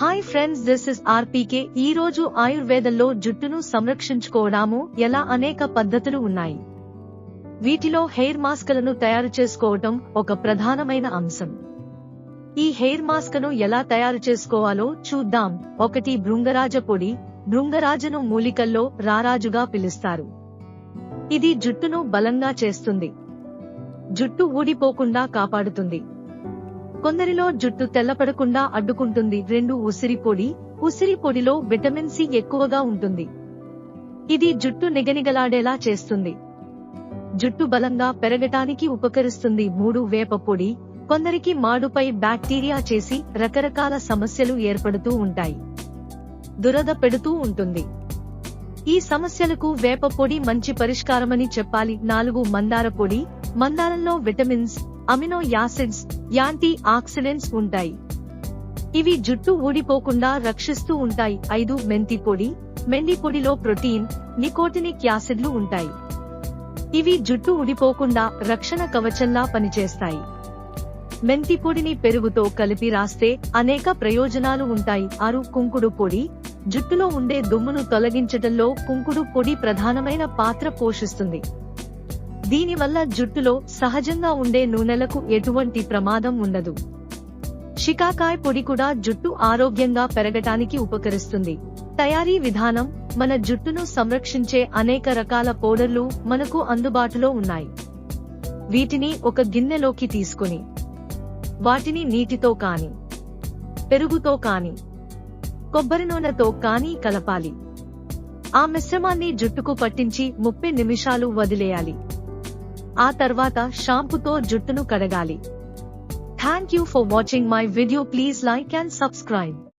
Hi friends this is RPK ఈ రోజు ఆయుర్వేదంలో జుట్టును సంరక్షించుకోవడము. ఎలా అనేక పద్ధతులు ఉన్నాయి. వీటిలో హెయిర్ మాస్కులను తయారు చేసుకోవటం ఒక ప్రధానమైన అంశం. ఈ హెయిర్ మాస్క్ను ఎలా తయారు చేసుకోవాలో చూద్దాం. ఒకటి భృంగరాజ పొడి. భృంగరాజను మూలికల్లో రారాజుగా పిలుస్తారు. ఇది జుట్టును బలంగా చేస్తుంది. జుట్టు ఊడిపోకుండా కాపాడుతుంది. కొందరిలో జుట్టు తెల్లపడకుండా అడ్డుకుంటుంది. రెండు ఉసిరి పొడి. ఉసిరి పొడిలో విటమిన్ సి ఎక్కువగా ఉంటుంది. ఇది జుట్టు నిగనిగలాడేలా చేస్తుంది. జుట్టు బలంగా పెరగటానికి ఉపకరిస్తుంది. మూడు వేప పొడి. కొందరికి మాడుపై బ్యాక్టీరియా చేసి రకరకాల సమస్యలు ఏర్పడుతూ ఉంటాయి. దురద పెడుతూ ఉంటుంది. ఈ సమస్యలకు వేప పొడి మంచి పరిష్కారమని చెప్పాలి. నాలుగు మందార పొడి. మందారంలో vitamins amino acids antioxidants ఉంటాయి. ఇవి జుట్టు ఊడిపోకుండా రక్షిస్తూ ఉంటాయి. ఐదు మెంతి పొడి మెండి పొడిలో ప్రోటీన్ నికోటినిక్ యాసిడ్లు ఉంటాయి. ఇవి జుట్టు ఊడిపోకుండా రక్షణ కవచంలా పనిచేస్తాయి. మెంతి పొడిని పెరుగుతో కలిపి రాస్తే అనేక ప్రయోజనాలు ఉంటాయి. ఆరు కుంకుడు పొడి జుట్టులో ఉండే దుమ్మును తొలగించటంలో కుంకుడు పొడి ప్రధానమైన పాత్ర పోషిస్తుంది. దీనివల్ల జుట్టులో సహజంగా ఉండే నూనెలకు ఎటువంటి ప్రమాదం ఉండదు. షికాకాయ పొడి కూడా జుట్టు ఆరోగ్యంగా పెరగటానికి ఉపకరిస్తుంది. తయారీ విధానం మన జుట్టును సంరక్షించే అనేక రకాల పౌడర్లు మనకు అందుబాటులో ఉన్నాయి. వీటిని ఒక గిన్నెలోకి తీసుకుని వాటిని నీటితో కాని పెరుగుతో కాని కొబ్బరి నూనెతో కాని కలపాలి. ఆ మిశ్రమాన్ని జుట్టుకు పట్టించి ముప్పై నిమిషాలు వదిలేయాలి. ఆ తర్వాత షాంపుతో జుట్టును కడగాలి. Thank you for watching my video please like and subscribe